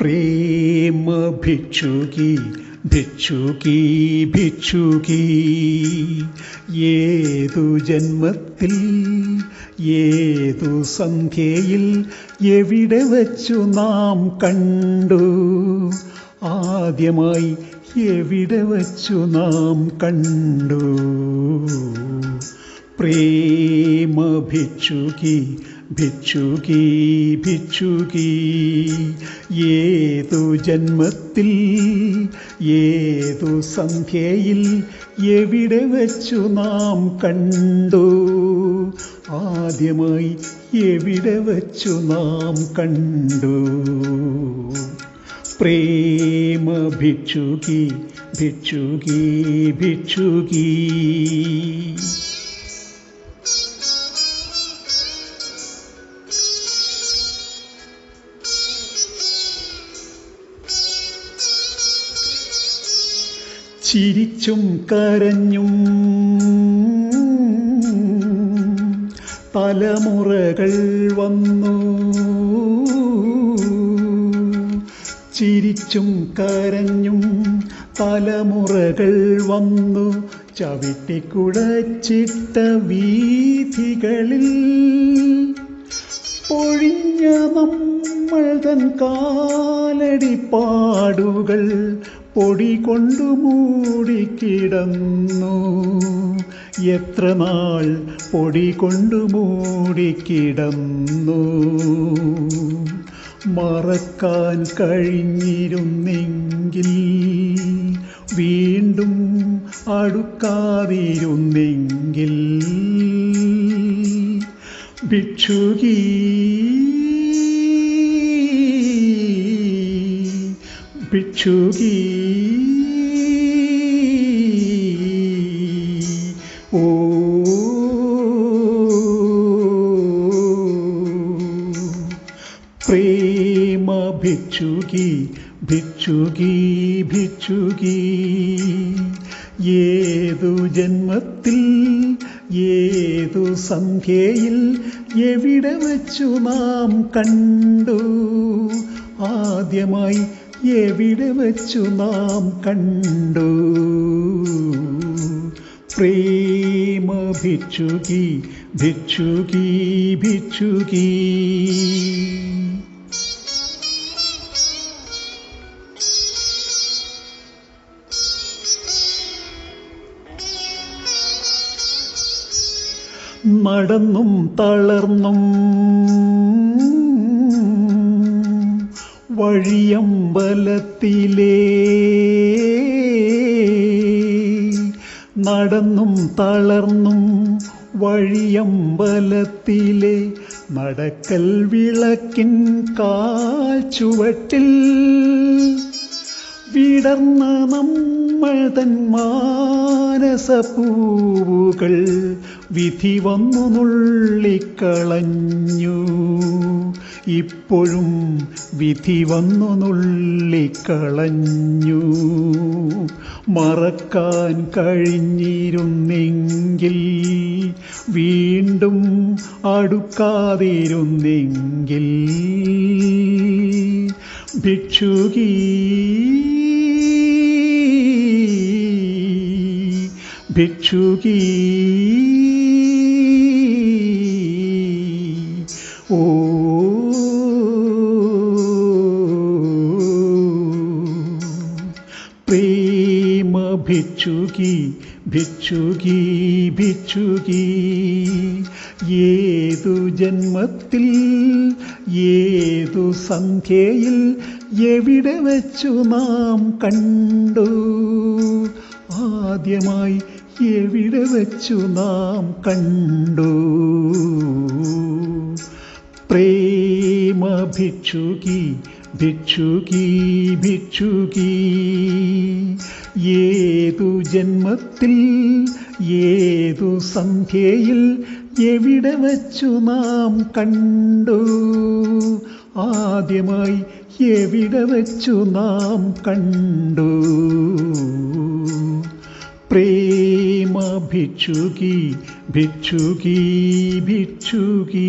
പ്രേമ ഭിക്ഷുകി ഭിക്ഷുകി. ഭിക്ഷുകി ഏതു ജന്മത്തിൽ ഏതു സന്ധ്യയിൽ എവിടെ വച്ചു നാം കണ്ടു? ആദ്യമായി എവിടെ വച്ചു നാം കണ്ടു? പ്രേമ ഭിക്ഷുകി ഭിക്ഷുകി. ഏതു ജന്മത്തിൽ ഏതു സന്ധ്യയിൽ എവിടെ വച്ചു നാം കണ്ടു? ആദ്യമായി എവിടെ വച്ചു നാം കണ്ടു? പ്രേമ ഭിക്ഷുകി ഭിക്ഷുകി ഭിക്ഷുകി. ചിരിച്ചും കരഞ്ഞും തലമുറകൾ വന്നു. ചിരിച്ചും കരഞ്ഞും തലമുറകൾ വന്നു. ചവിട്ടിക്കുടച്ചിട്ട വീഥികളിൽ പൊഴിഞ്ഞ നമ്മൾ തൻ കാലടിപ്പാടുകൾ പൊടി കൊണ്ടു മൂടിക്കിടന്നു എത്ര നാൾ പൊടി കൊണ്ടു മൂടിക്കിടന്നു മറക്കാൻ കഴിഞ്ഞിരുന്നെങ്കിൽ വീണ്ടും അടുക്കാതിരുന്നെങ്കിൽ ഭിക്ഷുകി ഭിക്ഷുകി പ്രേമ ഭിക്ഷുകി ഭിക്ഷുകി ഭിക്ഷുകി ഏതു ജന്മത്തിൽ ഏതു സന്ധ്യയിൽ എവിടെ വച്ചു നാം കണ്ടു? ആദ്യമായി എവിടെ വച്ചു നാം കണ്ടു? പ്രേമ ഭിക്ഷുകി ഭിക്ഷുകി ഭിക്ഷുകി നടന്നും തളർന്നും വഴിയമ്പലത്തിലേ നടന്നും തളർന്നും വഴിയമ്പലത്തിലെ നടക്കൽ വിളക്കിൻ കാൽ ചുവട്ടിൽ വിടർന്ന നമ്മൾ തൻ മാനസപ്പൂവുകൾ വിധി വന്നു നുള്ളിക്കളഞ്ഞു. ഇപ്പോഴും വിധി വന്നു നുള്ളിക്കളഞ്ഞു. മറക്കാൻ കഴിഞ്ഞിരുന്നെങ്കിൽ വീണ്ടും അടുക്കാതിരുന്നെങ്കിൽ ഭിക്ഷുകി ഭിക്ഷുകി ഓ. പ്രേമ ഭിക്ഷുകി ഭിക്ഷുകി ഭിക്ഷുകി ഏതു ജന്മത്തിൽ ഏതു സന്ധ്യയിൽ എവിടെ വെച്ചു നാം കണ്ടു? ആദ്യമായി എവിടെ വച്ചു നാം കണ്ടു? പ്രേമ ഭിക്ഷുകി ഭിക്ഷുകി ഭിക്ഷുകി. ഏതു ജന്മത്തിൽ ഏതു സന്ധ്യയിൽ എവിടെ വച്ചു നാം കണ്ടു? ആദ്യമായി എവിടെ വച്ചു നാം കണ്ടു? പ്രേമ ഭിക്ഷുകി ഭിക്ഷുകി ഭിക്ഷുകി